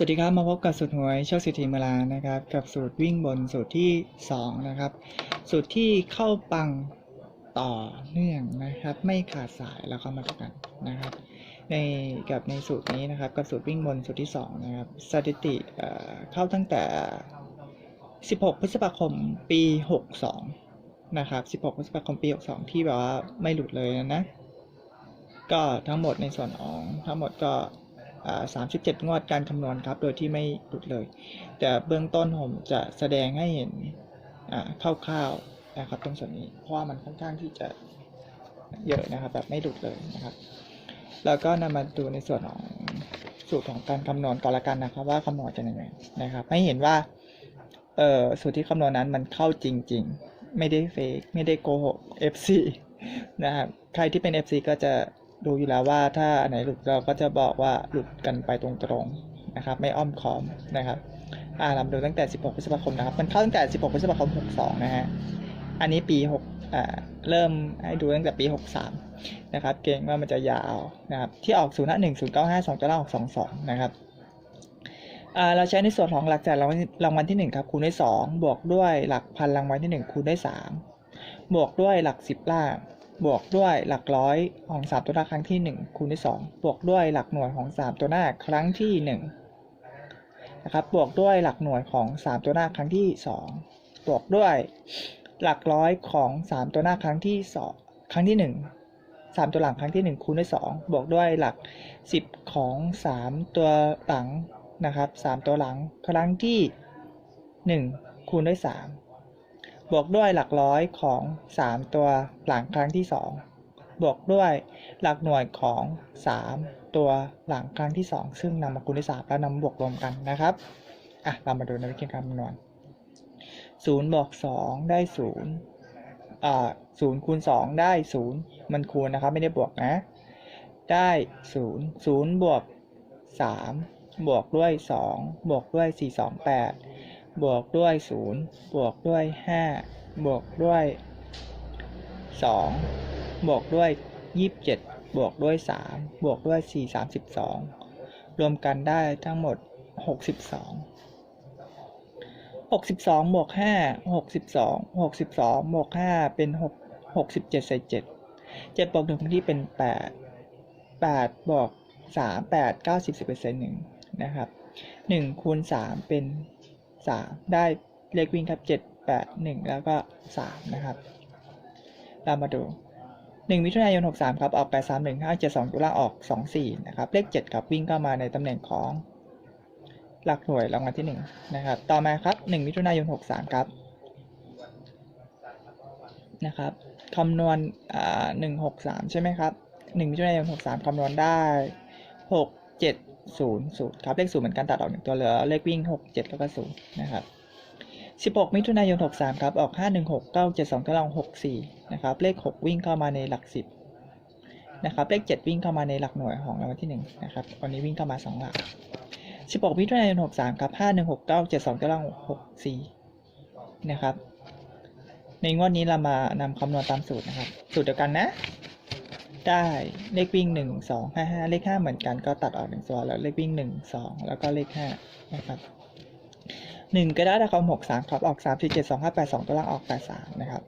สวัสดีครับมาพบกับสูตรหวยโชคสิทธิเมลานะครับ กับสูตรวิ่งบนสูตรที่ 2 นะครับ สูตรที่เข้าปังต่อเนื่องนะครับ ไม่ขาดสายแล้วก็มาดูกันนะครับ ในกับในสูตรนี้นะครับ กับสูตรวิ่งบนสูตรที่ 2 นะครับสถิติเอ่อเข้าตั้งแต่ 16 พฤษภาคมปี 62 นะครับ 16 พฤษภาคมปี 62 ที่แบบว่าไม่หลุดเลยนะก็ทั้งหมดในส่วนของทั้งหมดก็ 37 งวดการคำนวณครับ โดยที่ไม่หลุดเลย แต่เบื้องต้นผมจะแสดงให้เห็นอ่าคร่าวๆนะครับตรงส่วนนี้ เพราะว่ามันค่อนข้างที่จะเยอะนะครับ แบบไม่หลุดเลยนะครับ แล้วก็นำมาดูในส่วนของสูตรของการคำนวณก่อนละกันนะครับ ว่าคำนวณจะยังไงนะครับ ให้เห็นว่าเอ่อสูตรที่คำนวณนั้นมันเข้าจริง ๆ ไม่ได้เฟกไม่ได้โกหก FC นะครับ ใครที่เป็น FC ก็จะ รู้อยู่แล้วว่าถ้าอันไหนหลุดเราก็จะบอกว่าหลุดกันไปตรงๆนะครับ ไม่อ้อมค้อมนะครับอ่าเราดูตั้งแต่ 16 พฤษภาคมนะครับ มันเข้าตั้งแต่ 16 พฤษภาคม 62 นะฮะ อันนี้ปี6อ่าเริ่มให้ดูตั้งแต่ปี 63 นะครับ เก่งว่ามันจะยาวนะครับ ที่ออก 0 1 0 9 5 2 9 6 2 2 นะครับอ่าเราใช้ในส่วนของหลักจ่ายราลรางวัลที่ 1 ครับ คูณด้วย 2 บวกด้วยหลักพันรางวัลที่ 1 คูณด้วย 3 บวกด้วยหลัก 10 ล่าง บวกด้วยหลักร้อยของ 3 ตัวหน้าครั้งที่ 1 คูณด้วย2บวกด้วยหลักหน่วยของ 3 ตัวหน้าครั้งที่1นะครับบวกด้วยหลักหน่วยของ 3 ตัวหน้าครั้งที่ 2 บวกด้วยหลักร้อยของ 3 ตัวหน้าครั้งที่ 2 ครั้งที่ 1 3 ตัวหลังครั้งที่ 1 คูณด้วย 2 บวกด้วยหลัก 10 ของ 3 ตัวหลังนะครับ 3 ตัวหลังครั้งที่ 1 คูณด้วย 3 บวกด้วยหลักร้อยของ 3 ตัวหลังครั้งที่ 2 บวกด้วยหลักหน่วยของ 3 ตัวหลังครั้งที่ 2 ซึ่งนำมาคูณด้วย3แล้วนำมาบวกรวมกันนะครับอะเรามาดูในวิธีการคำนวณ0บวก2ได้0อ่า0คูณ2ได้ 0 มันคูณนะครับไม่ได้บวกนะ ได้ 0 0บวก3บวกด้วย 2 บวกด้วย 4 2 8 บวกด้วย 0 บวกด้วย 5 บวกด้วย 2 บวกด้วย 27 บวกด้วย 3 บวกด้วย 4 32 รวมกันได้ทั้งหมด 62 62บวก5 62 62บวก5เป็น 6 67ใส่7 7บวก1ที่เป็น 8 8บวก3 8 90 10เปอร์เซ็นต์1นะครับ1คูณ3เป็น 3 ได้เลขวิ่งครับ 7 8 1 แล้วก็ 3 นะครับ เรามาดู 1 มิถุนายน 63 ครับ ออก 8 3 1 5 7 2ตัวล่างออก 2 4 นะครับ เลข 7 ครับ วิ่งเข้ามาในตำแหน่งของ หลักหน่วยรางวัลที่ 1 นะครับ ต่อมาครับ 1 มิถุนายน 63 ครับ นะครับคำนวณอ่า163 ใช่ไหมครับ 1 มิถุนายน 63 คำนวณได้ 6 7 0 0ครับเลข0เหมือนกันตัดออกหนึ่งตัวเหลือเลขวิ่ง6 7แล้วก็0นะครับ16มิถุนายน63ครับออก5 1 6 9 7 2 9 6 4นะครับเลข6วิ่งเข้ามาในหลัก10นะครับเลข7วิ่งเข้ามาในหลักหน่วยของรางวัลที่1นะครับวันนี้วิ่งเข้ามา2หลัก16มิถุนายน63ครับ5 1 6 9 7 2 9 6 4นะครับในงวดนี้เรามานำคำนวณตามสูตรนะครับ สูตรเดียวกันนะ ได้เลขวิ่งหนึ่งสองห้าห้าเลขห้าเหมือนกันก็ตัดออกหนึ่งตัวแล้วเลขวิ่งหนึ่งสองแล้วก็เลขห้านะครับหนึ่งก็ได้ได้คอมหกสามครับออกสามสี่เจ็ดสองห้าแปดสองตัวล่างออกแปดสามนะครับ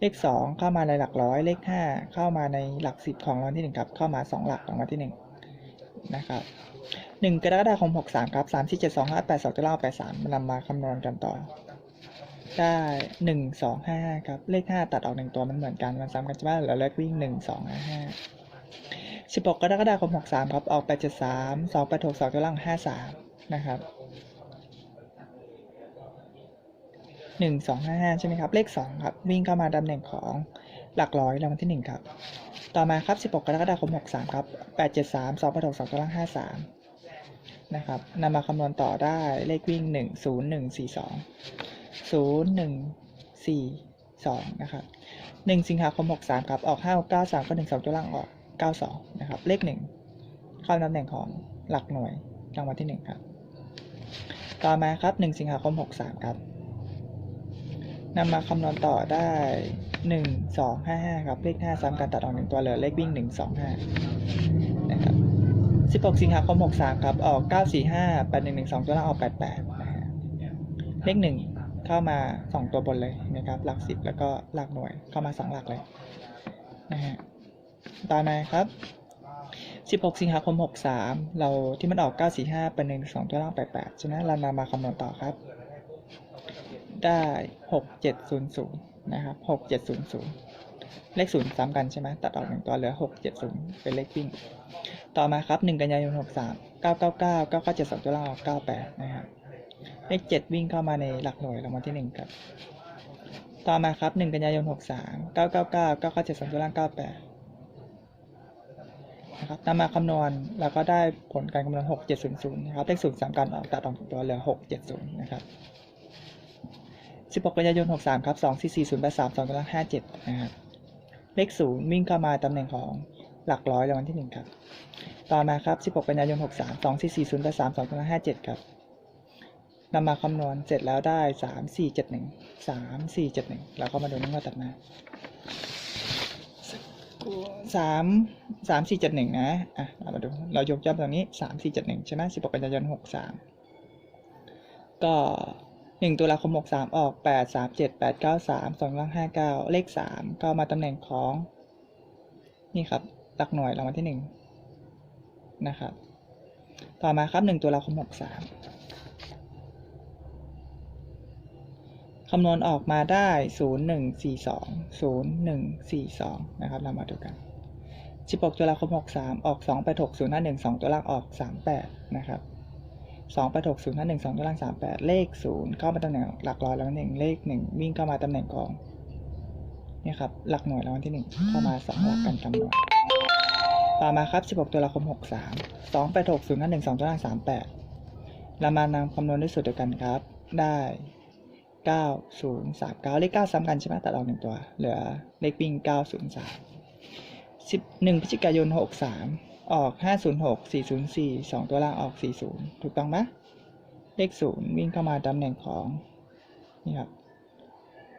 เลขสองเข้ามาในหลักร้อยเลขห้าเข้ามาในหลักสิบของรางวัลที่หนึ่งครับเข้ามาสองหลักของรางวัลที่หนึ่งนะครับหนึ่งกรกฎาคมหกสามครับสามสี่เจ็ดสองห้าแปดสองตัวล่างออกแปดสามนำมาคำนวณกันต่อ ได้หนึ่งสองห้าครับ เลขห้าตัดออกหนึ่งตัวมันเหมือนกัน มันซ้ำกันใช่ไหมแล้วเลขวิ่งหนึ่งสองห้าห้าสิบหกกรกฎาคมหกสามครับ ออกแปดเจ็ดสามสองแปดหกสองตัวล่างห้าสามนะครับหนึ่งสองห้าห้าใช่ไหมครับ เลขสองครับ วิ่งเข้ามาตำแหน่งของหลักร้อยรางวัลที่หนึ่งครับ ต่อมาครับสิบหกกรกฎาคมหกสามครับแปดเจ็ดสามสองแปดหกสองตัวล่างห้าสามนะครับนำมาคำนวณต่อได้เลขวิ่งหนึ่งศูนย์หนึ่งสี่สอง ศูนย์หนึ่งสี่สองนะครับหนึ่งสิงหาคมหกสามครับ ออกห้าเก้าสามก็หนึ่งสองตัวล่างออกเก้าสองนะครับ เลขหนึ่งเข้าตำแหน่งของหลักหน่วยรางวัลที่หนึ่งครับ ต่อมาครับหนึ่งสิงหาคมหกสามครับนำมาคำนวณต่อได้หนึ่งสองห้าห้าครับ เลขห้าซ้ำกันตัดออกหนึ่งตัวเหลือเลขวิ่งหนึ่งสองห้านะครับสิบหกสิงหาคมหกสามครับ ออกเก้าสี่ห้าแปดหนึ่งหนึ่งสองตัวล่างออกแปดแปดนะฮะเลขหนึ่ง เข้ามาสองตัวบนเลยนะครับ หลักสิบแล้วก็หลักหน่วยเข้ามาสองหลักเลยนะฮะต่อมาครับ 16 สิงหาคม 63 เราที่มันออก 945 เป็น1 2 ตัวล่าง 88 ฉะนั้นเรานำมาคำนวณต่อครับ ได้ 6700 นะครับ 6700 เลข 0 ซ้ำกันใช่ไหมตัดออกหนึ่งตัวเหลือ 670 เป็นเลขวิ่ง ต่อมาครับ 1 กันยายน 63 999 9972 ตัวล่างออก98 นะครับ เลขเจ็ดวิ่งเข้ามาในหลักหน่วยรางวัลที่หนึ่งครับ ต่อมาครับหนึ่งกันยายนหกสามเก้าเก้าเก้าเก้าเก้าเจ็ดสองตัวล่างเก้าแปดนะครับนำมาคำนวณแล้วก็ได้ผลการคำนวณหกเจ็ดศูนย์ศูนย์นะครับเลขศูนย์สามกันออกตัดออกตัวเหลือหกเจ็ดศูนย์นะครับสิบหกกันยายนหกสามครับสองสี่สี่ศูนย์แปดสามสองตัวล่างห้าเจ็ดนะครับเลขศูนย์วิ่งเข้ามาตำแหน่งของหลักร้อยรางวัลที่หนึ่งครับ ต่อมาครับสิบหกกันยายนหกสามสองสี่สี่ศูนย์แปดสามสองตัวล่างห้าเจ็ดครับ นำมาคำนวณเสร็จแล้วได้สามสี่เจ็ดหนึ่งสามสี่เจ็ดหนึ่งแล้วก็มาดูน้ำเงินตัดมาสามสามสี่เจ็ดหนึ่งนะอะเรามาดูเรายกย่อตรงนี้สามสี่เจ็ดหนึ่งใช่ไหมสิบหกกันยายนหกสามก็หนึ่งตุลาคมหกสามออกแปดสามเจ็ดแปดเก้าสามสองล่างห้าเก้าเลขสามก็มาตำแหน่งของ นี่ครับหลักหน่วยรางวัลที่หนึ่งนะครับ ต่อมาครับหนึ่งตุลาคมหกสาม คำนวณออกมาได้ 0142 0142 นะครับ เรามาดูกัน 16ตุลาคม 63 ออก286 051 2 ตัวล่างออก 38 นะครับ286 051 2 ตัวล่าง 38 เลข 0 เข้ามาตำแหน่งหลักร้อยแล้วหนึ่งเลข 1 วิ่งเข้ามาตำแหน่งของนี่ครับ หลักหน่วยรางวัลที่ 1 เข้ามา 2 หลักกันคำนวณต่อมาครับ 16ตุลาคม 63 286 051 2 ตัวล่าง 38 เรามานำคำนวณด้วยสูตรเดียวกันครับ ได้ เก้าศูนย์สามเก้าเลขเก้าซ้ำกันใช่ไหมตัดออกหนึ่งตัว เหลือเลขวิ่งเก้าศูนย์สามสิบหนึ่งพฤศจิกายนหกสามออกห้าศูนย์หกสี่ศูนย์สี่สองตัวล่างออกสี่ศูนย์ถูกต้องไหมเลขศูนย์วิ่งเข้ามาตำแหน่งของนี่ครับ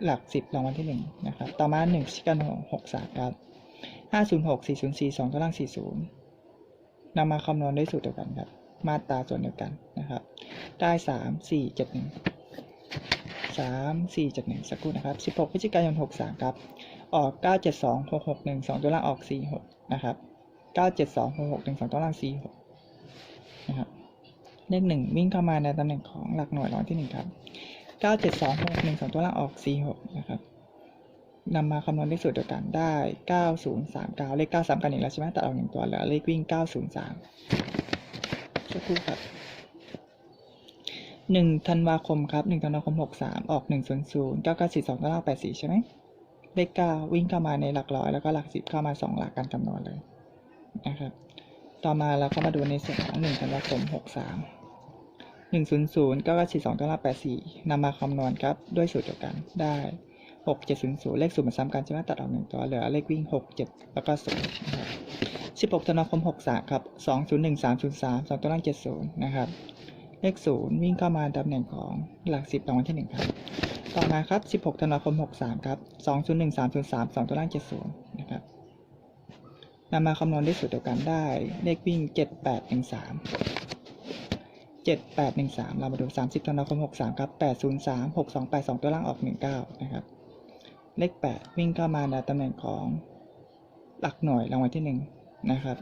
หลักสิบรางวัลที่หนึ่งนะครับ ต่อมาหนึ่งพฤศจิกายนหกสามครับห้าศูนย์หกสี่ศูนย์สี่สองตัวล่างสี่ศูนย์นำมาคำนวณด้วยสูตรเดียวกันครับ มาตราส่วนเดียวกันนะครับ ได้สามสี่เจ็ดหนึ่ง สามสี่จ็ดหนึ่งสักครู่นะครับสิบหกพฤศจิกายนหกสามครับ ออกเก้าเจ็ดสองหกหกหนึ่งสองตัวล่างออกสี่หกนะครับเก้าเจ็ดสองหกหกหนึ่งสองตัวล่างสี่หกนะครับ เลขหนึ่งวิ่งเข้ามาในตำแหน่งของหลักหน่วยรางวัลที่หนึ่งครับเก้าเจ็ดสองหกหนึ่งสองตัวล่างออกสี่หกนะครับนำมาคำนวณเลขสูตรเดียวกันได้เก้าศูนย์สามเก้าเลขเก้าสามกันอีกแล้วใช่ไหมตัดออกหนึ่งตัวเหลือเลขวิ่งเก้าศูนย์สามสักครู่ครับ หนึ่งธันวาคมครับหนึ่งธันวาคมหกสามออกหนึ่งศูนย์ศูนย์เก้าเก้าสี่สองเก้าเก้าแปดสี่ใช่ไหมเลขเก้าวิ่งเข้ามาในหลักร้อยแล้วก็หลักสิบเข้ามาสองหลักการคำนวณเลยนะครับ ต่อมาเราก็มาดูในส่วนของหนึ่งธันวาคมหกสามหนึ่งศูนย์ศูนย์เก้าเก้าสี่สองเก้าเก้าแปดสี่นำมาคำนวณครับด้วยสูตรเดียวกันได้หกเจ็ดศูนย์ศูนย์เลขศูนย์มันซ้ำกันใช่ไหมตัดออกหนึ่งตัวเหลือเลขวิ่งหกเจ็ดแล้วก็ศูนย์นะครับสิบหกธันวาคมหกสามครับสองศูนย์หนึ่งสามศูนย์สามสองตัวล่างเจ็ดศูนย์นะครับ เลขศูนย์วิ่งเข้ามาตำแหน่งของหลักสิบรางวัลที่หนึ่งครับต่อมาครับ 16ธันวาคม 63 ครับ 201 303 2ตัวล่าง 70 นะครับนำมาคำนวณได้สูตรเดียวกันได้ เลขวิ่ง 7813 7813 เรามาดู 30ธันวาคม 63 ครับ 803 6282 ตัวล่างออก 19 นะครับ เลข 8 วิ่งเข้ามาในตำแหน่งของหลักหน่วยรางวัลที่ 1 นะครับ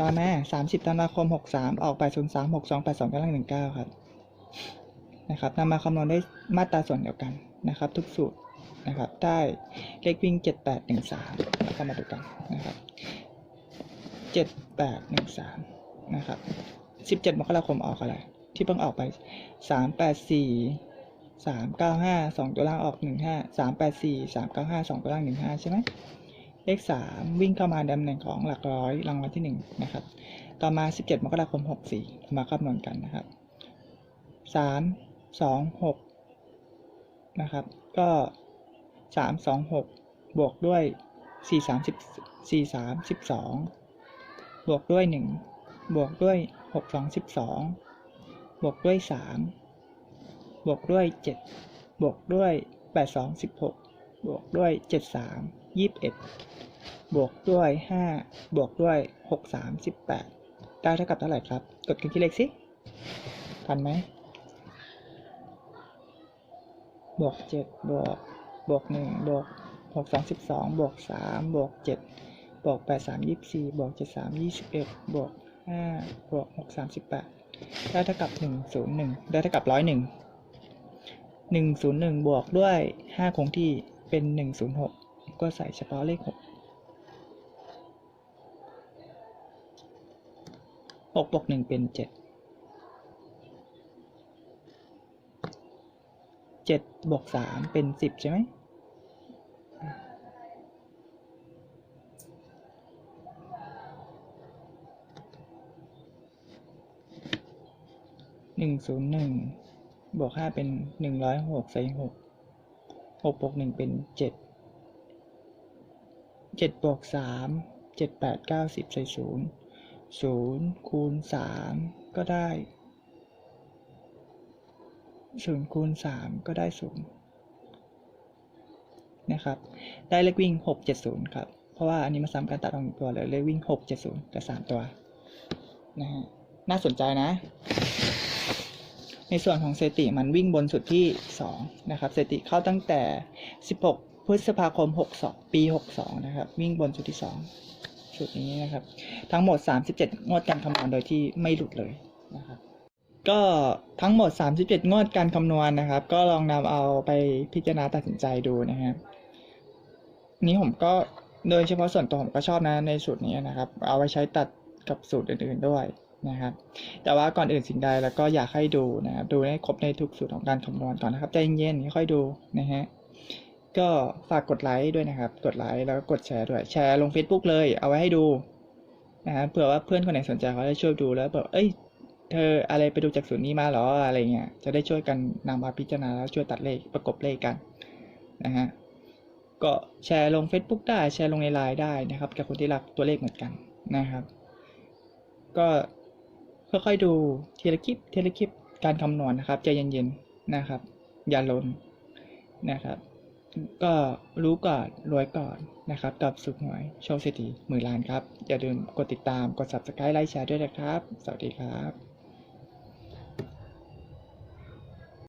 ต่อมาสามสิบธันวาคมหกสามออกแปดศูนย์สามหกสองแปดสองกำลังหนึ่งเก้าครับนะครับนำมาคำนวณได้มาตราส่วนเดียวกันนะครับ ทุกสูตรนะครับได้เลขวิ่งเจ็ดแปดหนึ่งสามแล้วมาดูกันนะครับเจ็ดแปดหนึ่งสามนะครับสิบเจ็ดมกราคมออกอะไรที่เพิ่งออกไปสามแปดสี่สามเก้าห้าสองตัวล่างออกหนึ่งห้าสามแปดสี่สามเก้าห้าสองตัวล่างหนึ่งห้าใช่ไหม เลข 3 วิ่งเข้ามาตำแหน่งของหลักร้อยรางวัลที่ 1 นะครับ ต่อมา 17 มกราคม 64 มาคำนวณกันนะครับสามสองหกนะครับ ก็สามสองหกบวกด้วยสี่สามสิบสี่สามสิบสองบวกด้วยหนึ่งบวกด้วยหกสองสิบสองบวกด้วยสามบวกด้วยเจ็ดบวกด้วยแปดสองสิบหกบวกด้วยเจ็ดสาม ยี่สิบเอ็ดบวกด้วยห้าบวกด้วยหกสามสิบแปดได้เท่ากับเท่าไหร่ครับ กดกันที่เลขสิทันไหมบวกเจ็ดบวกบวกหนึ่งบวกหกสองสิบสองบวกสามบวกเจ็ดบวกแปดสามยี่สิบสี่บวกเจ็ดสามยี่สิบเอ็ดบวกห้าบวกหกสามสิบแปดได้เท่ากับหนึ่งศูนย์หนึ่งได้เท่ากับร้อยหนึ่งหนึ่งศูนย์หนึ่งบวกด้วยห้าคงที่เป็นหนึ่งศูนย์หก ก็ใส่เฉพาะเลขหกหกบวกหนึ่งเป็นเจ็ดเจ็ดบวกสามเป็นสิบใช่ไหมหนึ่งศูนย์หนึ่งบวกห้าเป็นหนึ่งร้อยหกใส่หกหกบวกหนึ่งเป็นเจ็ด เจ็ดบวกสามเจ็ดแปดเก้าสิบใส่ศูนย์ศูนย์คูณสามก็ได้ศูนย์คูณสามก็ได้ศูนย์นะครับ ได้เลขวิ่งหกเจ็ดศูนย์ครับ เพราะว่าอันนี้มาซ้ำการตัดออกหนึ่งตัวเลยเลขวิ่งหกเจ็ดศูนย์แต่สามตัวนะฮะน่าสนใจนะ ในส่วนของเซติมันวิ่งบนสุดที่สองนะครับ เซติเข้าตั้งแต่สิบหก พฤษภาคมหกสองปีหกสองนะครับ วิ่งบนสุดที่สองสุดนี้นะครับ ทั้งหมดสามสิบเจ็ดงวดการคำนวณโดยที่ไม่หลุดเลยนะครับ ก็ทั้งหมด 37 งวดการคำนวณนะครับ ก็ลองนำเอาไปพิจารณาตัดสินใจดูนะครับนี้ผมก็โดยเฉพาะส่วนตัวผมก็ชอบนะในสูตรนี้นะครับ เอาไว้ใช้ตัดกับสูตรอื่นๆด้วยนะครับ แต่ว่าก่อนอื่นสิ่งใดแล้วก็อยากให้ดูนะครับ ดูให้ครบในทุกสูตรของการคำนวณก่อนนะครับใจเย็นๆค่อยดูนะฮะ ก็ฝากกดไลค์ด้วยนะครับ กดไลค์แล้วก็กดแชร์ด้วย แชร์ลง Facebook เลย เอาไว้ให้ดูนะครับเผื่อว่าเพื่อนคนไหนสนใจเขาจะช่วยดูแล้วแบบเอ้ย เธออะไรไปดูจากสูตรนี้มาเหรออะไรเงี้ย จะได้ช่วยกันนำมาพิจารณาแล้วช่วยตัดเลขประกบเลขกันนะฮะ ก็แชร์ลง Facebook ได้ แชร์ลงในไลน์ได้นะครับ กับคนที่รักตัวเลขเหมือนกันนะครับ ก็ค่อยๆดูทีละคลิปทีละคลิปการคำนวณนะครับใจเย็นๆนะครับ อย่าลนนะครับ ก็รู้ก่อนรวยก่อนนะครับ กับสุขหวยโชคเศรษฐีหมื่นล้านครับ อย่าลืมกดติดตามกด subscribe ไลค์แชร์ด้วยนะครับ สวัสดีครับ